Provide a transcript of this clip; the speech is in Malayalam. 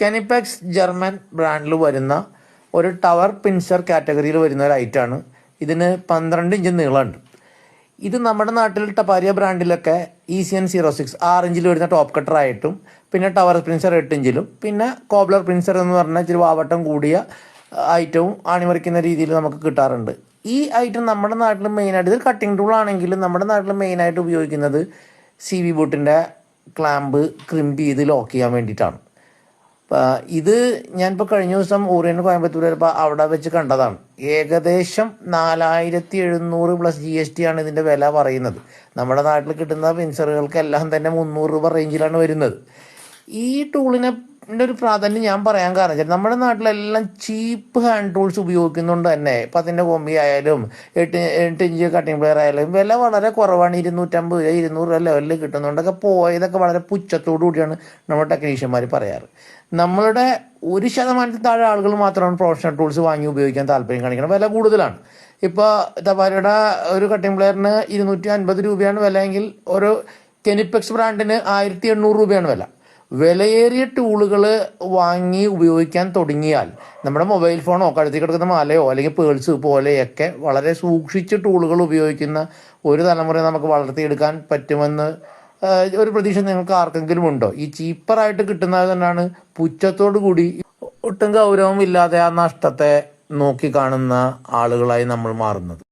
കെനിപെക്സ് ജർമ്മൻ ബ്രാൻഡിൽ വരുന്ന ഒരു ടവർ പിൻസർ കാറ്റഗറിയിൽ വരുന്ന ഒരു ഐറ്റാണ് ഇതിന് പന്ത്രണ്ട് ഇഞ്ച് നീളമുണ്ട്. ഇത് നമ്മുടെ നാട്ടിൽ ടപ്പാരിയ ബ്രാൻഡിലൊക്കെ E C N zero six ആറ് ഇഞ്ചിൽ വരുന്ന ടോപ്പ് കട്ടർ ആയിട്ടും പിന്നെ ടവർ പ്രിൻസർ എട്ട് ഇഞ്ചിലും പിന്നെ കോബ്ലർ പ്രിൻസർ എന്ന് പറഞ്ഞാൽ ഇച്ചിരി വാവട്ടം കൂടിയ ഐറ്റവും ആണിമറിക്കുന്ന രീതിയിൽ നമുക്ക് കിട്ടാറുണ്ട്. ഈ ഐറ്റം നമ്മുടെ നാട്ടിൽ മെയിനായിട്ട് ഇത് കട്ടിംഗ് ടൂൾ ആണെങ്കിലും നമ്മുടെ നാട്ടിൽ മെയിനായിട്ട് ഉപയോഗിക്കുന്നത് സി വി ബോട്ടിന്റെ ക്ലാമ്പ് ക്രിമ്പ് ചെയ്ത് ലോക്ക് ചെയ്യാൻ വേണ്ടിയിട്ടാണ്. ഇത് ഞാനിപ്പോൾ കഴിഞ്ഞ ദിവസം ഊരിന് കോയമ്പത്തൂർ ചിലപ്പോൾ അവിടെ വെച്ച് കണ്ടതാണ്. ഏകദേശം നാലായിരത്തി എഴുന്നൂറ് പ്ലസ് ജി എസ് ടി ആണ് ഇതിന്റെ വില പറയുന്നത്. നമ്മുടെ നാട്ടിൽ കിട്ടുന്ന പെൻസറുകൾക്കെല്ലാം തന്നെ മുന്നൂറ് രൂപ റേഞ്ചിലാണ് വരുന്നത്. ഈ ടൂളിനെ ഒരു പ്രാധാന്യം ഞാൻ പറയാൻ കാരണം വെച്ചാൽ നമ്മുടെ നാട്ടിലെല്ലാം ചീപ്പ് ഹാൻഡ് ടൂൾസ് ഉപയോഗിക്കുന്നുണ്ട് തന്നെ. ഇപ്പം അതിന്റെ കൊമ്പി ആയാലും എട്ട് എട്ട് ഇഞ്ച് കട്ടിംഗ് പ്ലെയർ ആയാലും വില വളരെ കുറവാണ്. ഇരുന്നൂറ്റമ്പത് രൂപ ഇരുന്നൂറ് രൂപ ലെവലിൽ കിട്ടുന്നുണ്ടൊക്കെ പോയതൊക്കെ വളരെ പുച്ഛത്തോടു കൂടിയാണ് നമ്മുടെ ടെക്നീഷ്യന്മാർ പറയാറ്. നമ്മളുടെ ഒരു ശതമാനത്തിൽ താഴെ ആളുകൾ മാത്രമാണ് പ്രൊഫഷണൽ ടൂൾസ് വാങ്ങി ഉപയോഗിക്കാൻ താല്പര്യം കാണിക്കുന്നത്. വില കൂടുതലാണ്. ഇപ്പോൾ തപാരയുടെ ഒരു കട്ടിംഗ് പ്ലെയറിന് ഇരുന്നൂറ്റി അൻപത് രൂപയാണ് വിലയെങ്കിൽ ഒരു കെനിപ്പെക്സ് ബ്രാൻഡിന് ആയിരത്തി എണ്ണൂറ് രൂപയാണ് വില. വിലയേറിയ ടൂളുകൾ വാങ്ങി ഉപയോഗിക്കാൻ തുടങ്ങിയാൽ നമ്മുടെ മൊബൈൽ ഫോണോ കഴുത്തി കിടക്കുന്ന മാലയോ അല്ലെങ്കിൽ പേഴ്സ് പോലെയൊക്കെ വളരെ സൂക്ഷിച്ച് ടൂളുകൾ ഉപയോഗിക്കുന്ന ഒരു തലമുറ നമുക്ക് വളർത്തിയെടുക്കാൻ പറ്റുമെന്ന് ഒരു പ്രതീക്ഷ നിങ്ങൾക്ക് ആർക്കെങ്കിലും ഉണ്ടോ? ഈ ചീപ്പറായിട്ട് കിട്ടുന്നത് തന്നെയാണ് പുച്ഛത്തോടു കൂടി ഒട്ടും ഗൗരവമില്ലാതെ ആ നഷ്ടത്തെ നോക്കി കാണുന്ന ആളുകളായി നമ്മൾ മാറുന്നത്.